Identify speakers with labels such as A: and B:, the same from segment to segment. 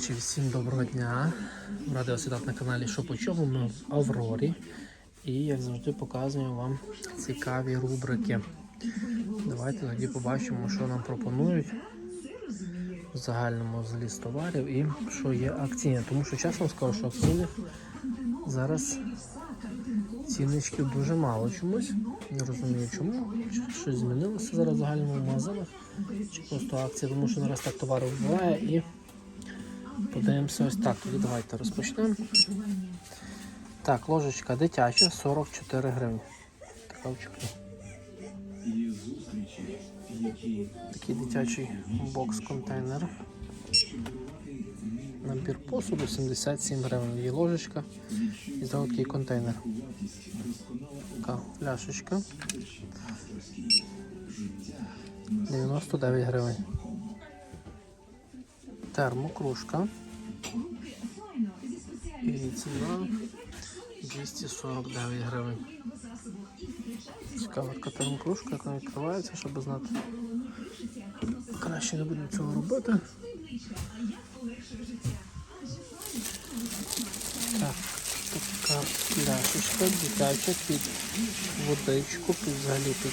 A: Всім доброго дня. Радий вас вітати на каналі Що по чому. Ми в Аврорі. І як завжди показуємо вам цікаві рубрики. Давайте тоді побачимо, що нам пропонують в загальному з товарів і що є акційне. Тому що чесно скажу, що акційних зараз цінничків дуже мало чомусь. Не розумію чому. Чи Щось змінилося зараз в загальному магазинах. Чи просто акція, тому що зараз так товару буває і Подивимося ось так. Давайте розпочнемо. Так, ложечка дитяча 44 гривні. Така в. Такий дитячий бокс-контейнер. Набір посуду 77 гривень. Є ложечка і такий контейнер. Така пляшечка. 99 гривень. Термокружка. І ціна 249 гривень. Цікава така термокружка, як вона відкривається, щоб знати. Краще не буду цього робити. Так, така пляшечка дитяча під водичку, під взагалі під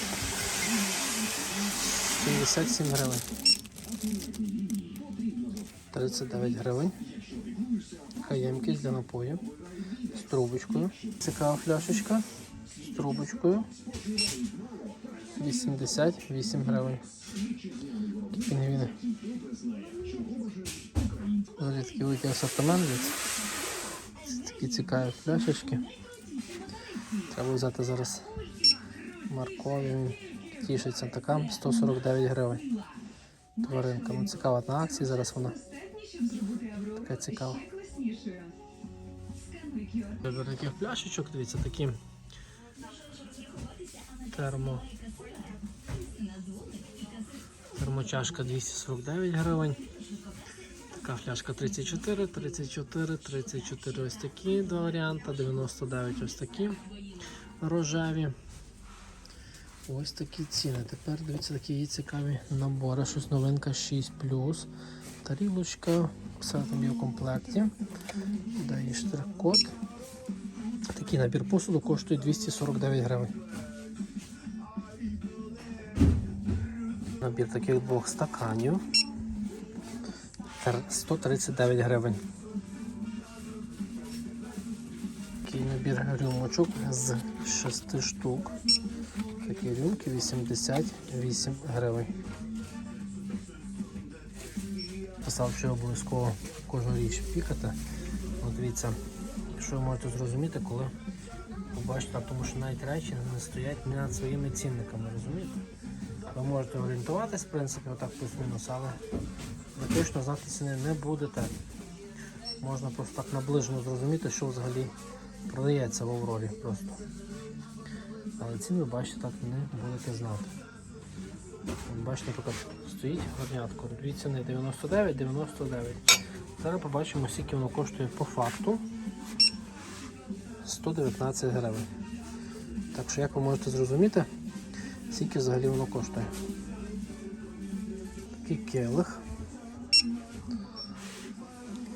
A: 77 гривень. 39 гривень. Така для напою з трубочкою. Цікава фляшечка з трубочкою. 88 гривень. Пінгвіни. Взагалі такий великий асортимент. Це Такі цікаві фляшечки. Треба взяти зараз маркові. Тішиться така 149 гривень. Тваринка. Ну цікава на акції зараз вона. Така цікава. Вибір таких пляшечок, дивіться, такі термо. Термочашка 249 гривень. Така фляжка 34, 34, 34 ось такі два варіанти, 99 ось такі рожеві. Ось такі ціни. Тепер дивіться, такі є цікаві набори. Щось новинка 6 Тарілочка, все там є в комплекті. Дає штрих-код. Такий набір посуду коштує 249 гривень. Набір таких двох стаканів. 139 гривень. Такий набір рюмочок з 6 штук. Такі рюмки 88 гривень. Писав, що обов'язково кожну річ пікати. От дивіться, що ви можете зрозуміти, коли побачите, тому що навіть речі не стоять не над своїми цінниками, розумієте? Ви можете орієнтуватись, в принципі, отак плюс-мінус, але ви точно знати ціни не будете. Можна просто так наближено зрозуміти, що взагалі продається в Аврорі просто. Але ціни, ви бачите, так не будете знати. Бачите, наприклад, стоїть горнятко. Дві ціни 99, 99. Зараз побачимо, скільки воно коштує по факту. 119 гривень. Так що, як ви можете зрозуміти, скільки взагалі воно коштує. Такий келих.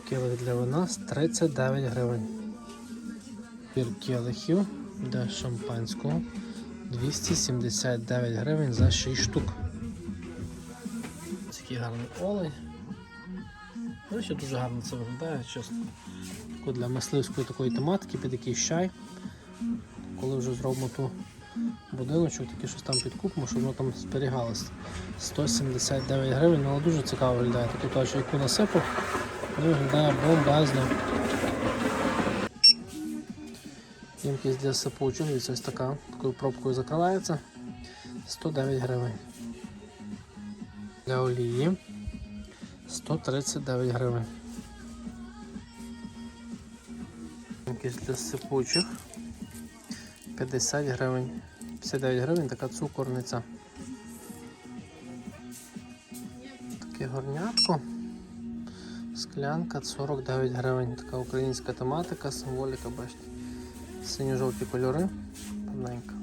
A: Келих для вина з 39 гривень. Пір келихів для шампанського 279 гривень за 6 штук. Такий гарний олень. Ну, ще дуже гарно це виглядає, чесно. Тако для мисливської такої тематики під якийсь чай. Коли вже зробимо ту будиночок, таке щось там підкупимо, щоб воно там зберігалося. 179 гривень, але дуже цікаво виглядає. Таку точку, яку насипав, ну, виглядає бомбезно. Ємкість для сипучих, ось така, такою пробкою закривається. 109 гривень. Для олії 139 гривень. Ємкість для сипучих 50 гривень. 59 гривень така цукорниця. Таке горнятко. Склянка 49 гривень. Така українська тематика, символіка, бачите. Синьо-жовті кольори. Гарненько.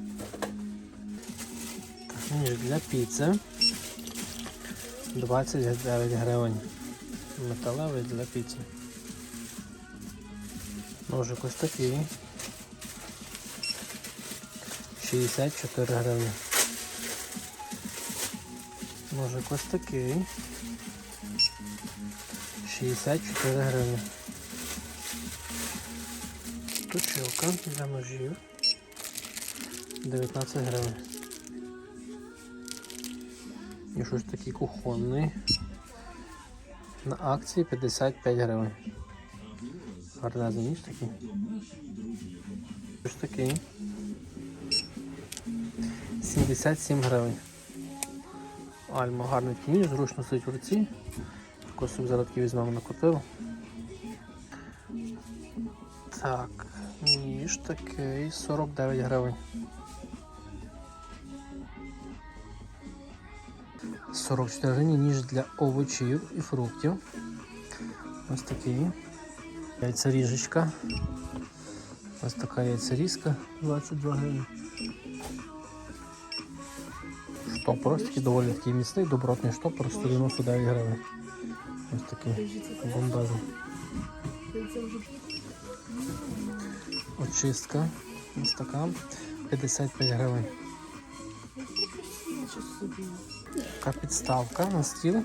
A: Так, ніж для піци 29 гривень. Металевий для піци. Ножик ось такий. 64 гривні. Ножик ось такий. 64 гривні. Точилка для ножів. 19 гривень. І щось такий кухонний. На акції 55 гривень. Гарнезний ніж такий. Ось такий. 77 гривень. Альма гарний ніж, зручно сидить в руці. Собі зараз такий візьмемо на купив. Так, ніж такий 49 гривень. 44 гривні ніж для овочів і фруктів. Ось такий. Яйцеріжечка. Ось така яйцерізка 22 гривні. Штопор ось такий доволі такий міцний, добротний штопор 199 гривень. Ось такий бомбезний. Очистка. Ось така 55 гривень. Така підставка на стіл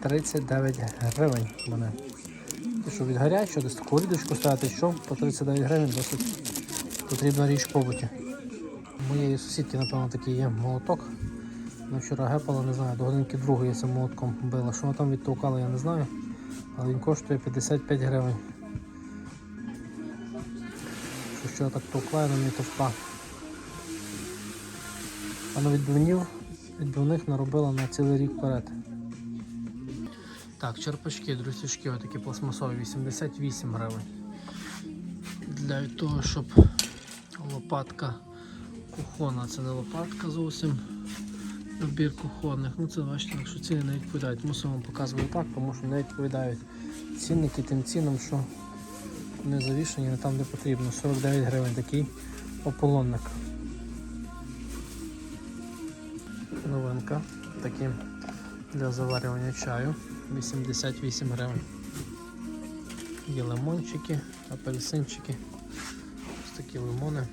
A: 39 гривень мене. Ти що від гарячого, десь таку рідочку ставити, що по 39 гривень досить потрібна річ в побуті. У моєї сусідки, напевно, такий є молоток. Вона вчора гепала, не знаю, до годинки другої цим молотком била. Що вона там відтовкала, я не знаю. Але він коштує 55 гривень. Що я так товкла, я на мені товкла. А на відбивнів, відбивних наробила на цілий рік вперед. Так, черпачки, друзішки, отакі пластмасові, 88 гривень. Для того, щоб лопатка кухонна, це не лопатка зовсім. Набір кухонних. Ну це бачите, якщо ціни не відповідають. Мусимо показувати так, тому що не відповідають цінники тим цінам, що не завішені не там, де потрібно. 49 гривень такий ополонник. Новинка. Такі для заварювання чаю. 88 гривень. Є лимончики, апельсинчики. Ось такі лимони.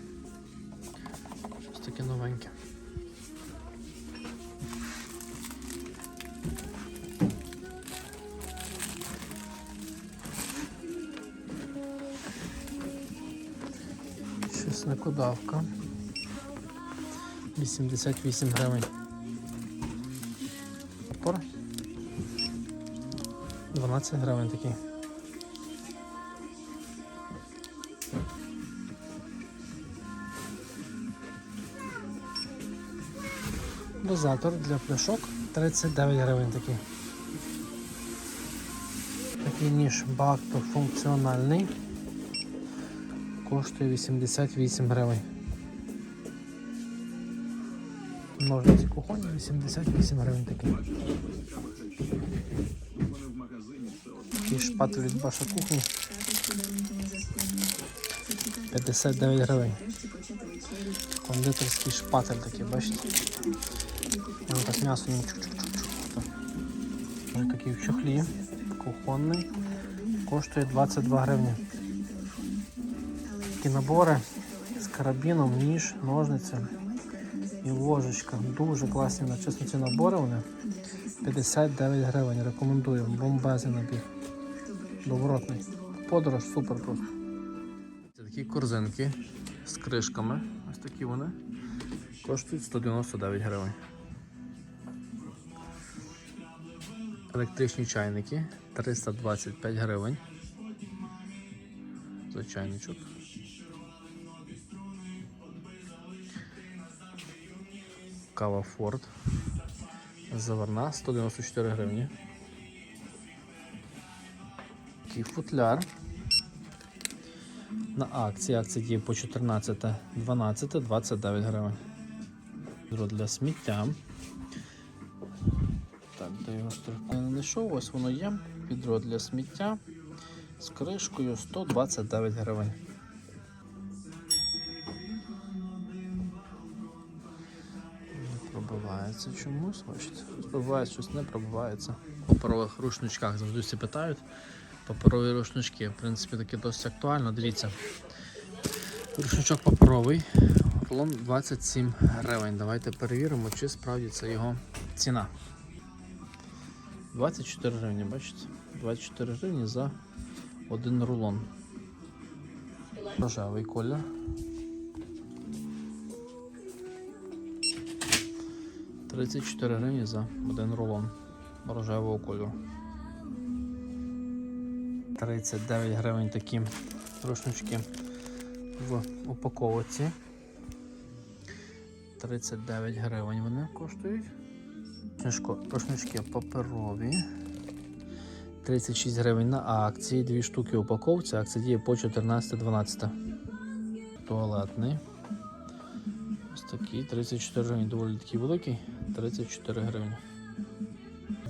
A: Ось такі новенькі. Чесникодавка. 88 гривень. 12 гривень такий. Дозатор для пляшок 39 гривень такий. Такий ніж багатофункціональний. Коштує 88 гривень. Ножниці кухонні 88 гривень такий. Шпатель від Баша кухні. 59 гривень. Кондитерський шпатель такий, бачите? Воно так м'ясо ним чук-чук-чук-чук. Ось такий в чохлі, кухонний. Коштує 22 гривні. Такі набори з карабіном, ніж, ножниці і ложечка. Дуже класні на чесно ці набори вони. 59 гривень. Рекомендую. Бомбезний набір. Добротний. Подорож супер просто. Це такі корзинки з кришками. Ось такі вони. Коштують 199 гривень. Електричні чайники 325 гривень. За чайничок. Кава Форд. Заварна 194 гривні. Такий футляр. На акції. Акції діє по 14, 12, 29 гривень. Для сміття. Так, де його строк? Не знайшов, ось воно є. Відро для сміття з кришкою 129 гривень. Не пробивається чомусь, бачите. Пробивається, щось не пробивається. паперових рушничках. Завжди всі питають. Паперові рушнички. В принципі, таке досить актуально. Дивіться. Рушничок паперовий. Рулон 27 гривень. Давайте перевіримо, чи справді це його ціна. 24 гривні, бачите? 24 гривні за один рулон. Рожевий колір. Тридцять чотири гривні за один рулон рожевого кольору. 39 гривень такі рушнички в упаковці. 39 гривень вони коштують. Рушнички паперові. 36 гривень на акції, дві штуки упаковці. Акція діє по 14-12. Туалетний. Ось такий, 34 гривні, доволі такий великий, 34 гривні.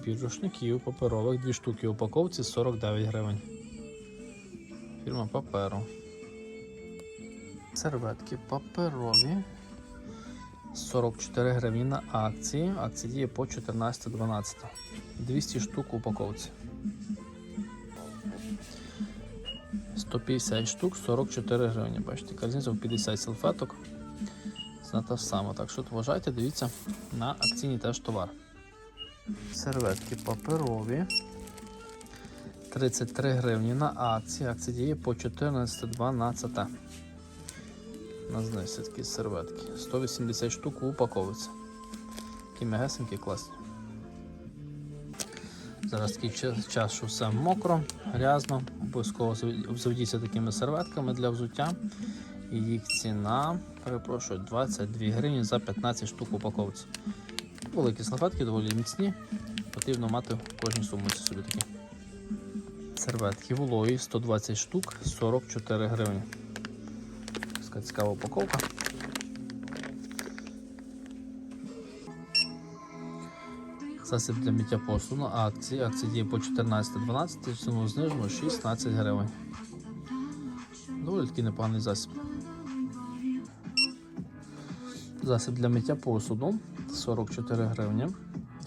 A: Під рушників паперових, дві штуки упаковці 49 гривень. Фірма паперу. Серветки паперові. 44 гривні на акції. Акція діє по 14-12. 200 штук в упаковці. 150 штук, 44 гривні. Бачите, казінців 50 салфеток. Це те ж саме. Так що вважайте, дивіться на акційний теж товар. Серветки паперові. 33 гривні на акції. Акція діє по 14-12. На знижці такі серветки. 180 штук в. Такі мегесенькі класні. Зараз такий час- що все мокро, грязно. Обов'язково зав- обзаведіться такими серветками для взуття. І їх ціна, перепрошую, 22 гривні за 15 штук в упаковці. Великі салфетки, доволі міцні. Потрібно мати в кожній сумці собі такі. Серветки вологі 120 штук, 44 гривні. Така цікава упаковка. Засіб для миття посуду на акції. Акція діє по 14-12, ціну знижено 16 гривень. Доволі такий непоганий засіб. Засіб для миття посуду 44 гривні.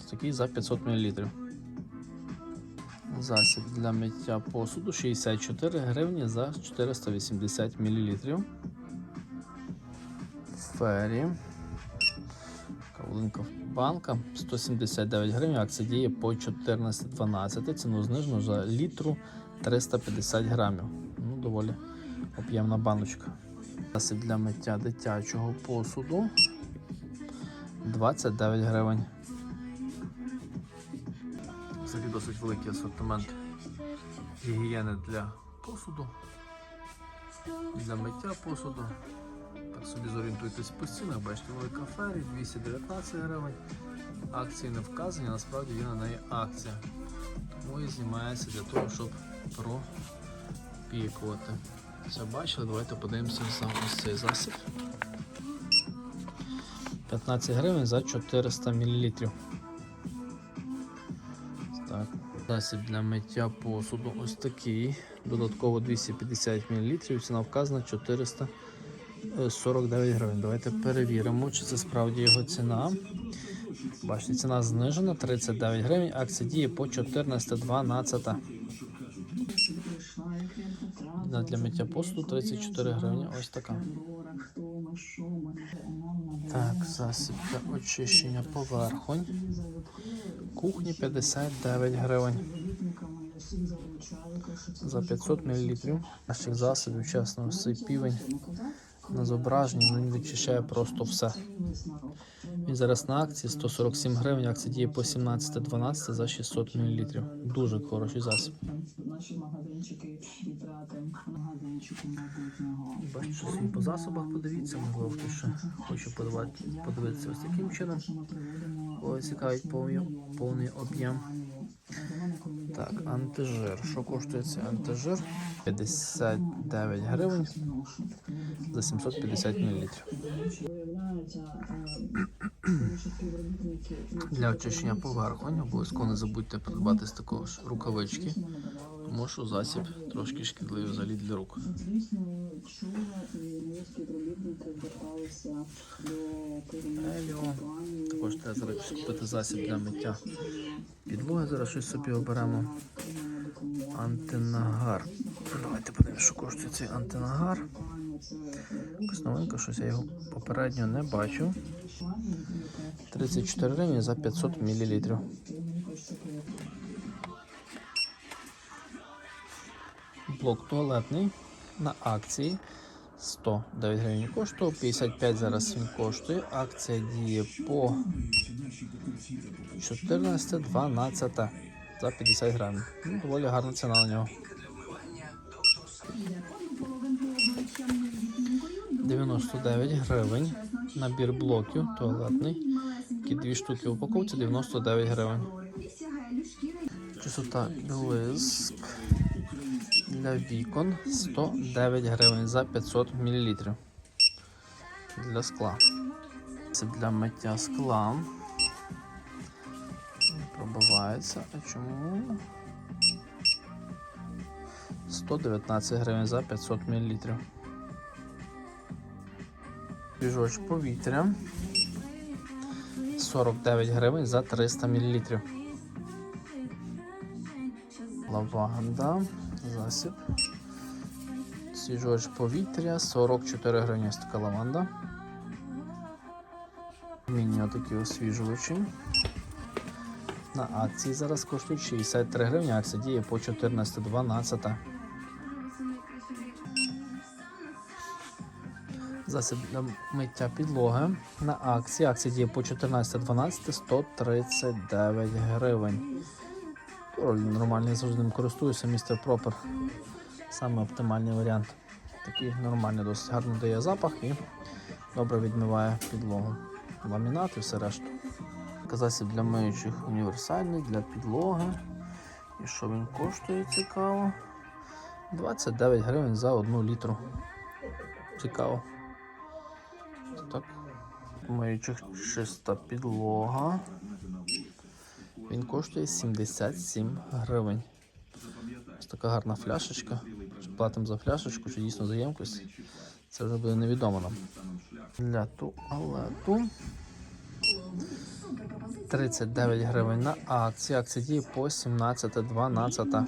A: Такий за 500 мл. Засіб для миття посуду 64 гривні за 480 мл. Фері. Кавлинка банка 179 гривень. Акція діє по 14,12. Ціну знижено за літру 350 грамів. Ну, доволі об'ємна баночка. Засіб для миття дитячого посуду 29 гривень. Взагалі досить великий асортимент гігієни для посуду, для миття посуду. Так собі зорієнтуйтесь по цінах, бачите, велика фері 219 гривень. Акції не вказані, насправді є на неї акція. Тому і знімається для того, щоб пропікувати. Все бачили, давайте подивимося сам ось цей засіб. 15 гривень за 400 мл. Засіб для миття посуду ось такий. Додатково 250 мл. Ціна вказана 449 гривень. Давайте перевіримо, чи це справді його ціна. Бачите, ціна знижена 39 гривень. Акція діє по 14,12. Ціна для миття посуду 34 гривні. Ось така. Так, засіб для очищення поверхонь. Кухні 59 гривень. За 500 мл. Наших засобів, чесно, цей півень на зображенні, ну він відчищає просто все. Він зараз на акції 147 гривень, акція діє по 17,12 за 600 мл. Дуже хороший засіб.
B: Наші магазинчики вітрати магазинчику майбутнього.
A: По засобах подивіться, можливо, хтось ще хоче подивитися ось таким чином. Ось цікавить повний, повний об'єм. Так, антижир. Що коштує цей антижир? 59 гривень за 750 мл. Для очищення поверхонь обов'язково не забудьте придбати з такого ж рукавички. Мушу засіб трошки шкідливий взагалі для рук.
B: Звісно, чула і мої зверталися до керівництва компанії.
A: Також треба зараз купити засіб для миття підлоги. Зараз щось собі оберемо. Антинагар. Давайте подивимося, що коштує цей антинагар. Якась новинка, щось я його попередньо не бачу. 34 гривні за 500 мл. Блок туалетний на акції 109 гривень коштував, 55 зараз він коштує. Акція діє по 14-12 за 50 гривень. Ну, доволі гарна ціна на нього. 99 гривень. Набір блоків туалетний. Такі дві штуки в упаковці 99 гривень. Чистота блиск для вікон 109 гривень за 500 мл. Для скла. Це для миття скла. Пробивається. А чому? 119 гривень за 500 мл. Біжоч повітря 49 гривень за 300 мл. Лаванда, засіб. Свіжоч повітря 44 гривні така лаванда. Міні такі освіжувачі. На акції зараз коштують 63 гривні, акція діє по 14.12. Засіб для миття підлоги на акції. Акція діє по 14.12 139 гривень. Роль нормальний завжди ним користуюся, містер Пропер. Саме оптимальний варіант. Такий нормальний, досить гарно дає запах і добре відмиває підлогу. Ламінат і все решту. Засіб для миючих універсальний для підлоги. І що він коштує цікаво? 29 гривень за одну літру. Цікаво. Так. Миючих чиста підлога. Він коштує 77 гривень. Ось така гарна фляшечка. Чи платимо за фляшечку, чи дійсно за ємкость. Це вже буде невідомо нам. Для туалету 39 гривень на акції. Акція діє по 17.12.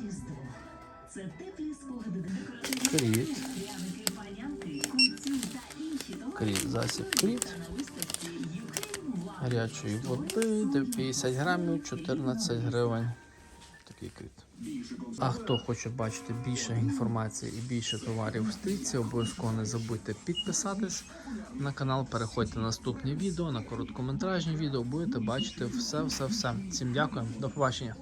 A: Кріт. Кріт, засіб кріт. Гарячої води, 50 грамів, 14 гривень. Такий квіт. А хто хоче бачити більше інформації і більше товарів в стрічці, обов'язково не забудьте підписатись на канал, переходьте на наступні відео, на короткометражні відео, будете бачити все, все, все. Всім дякую, до побачення.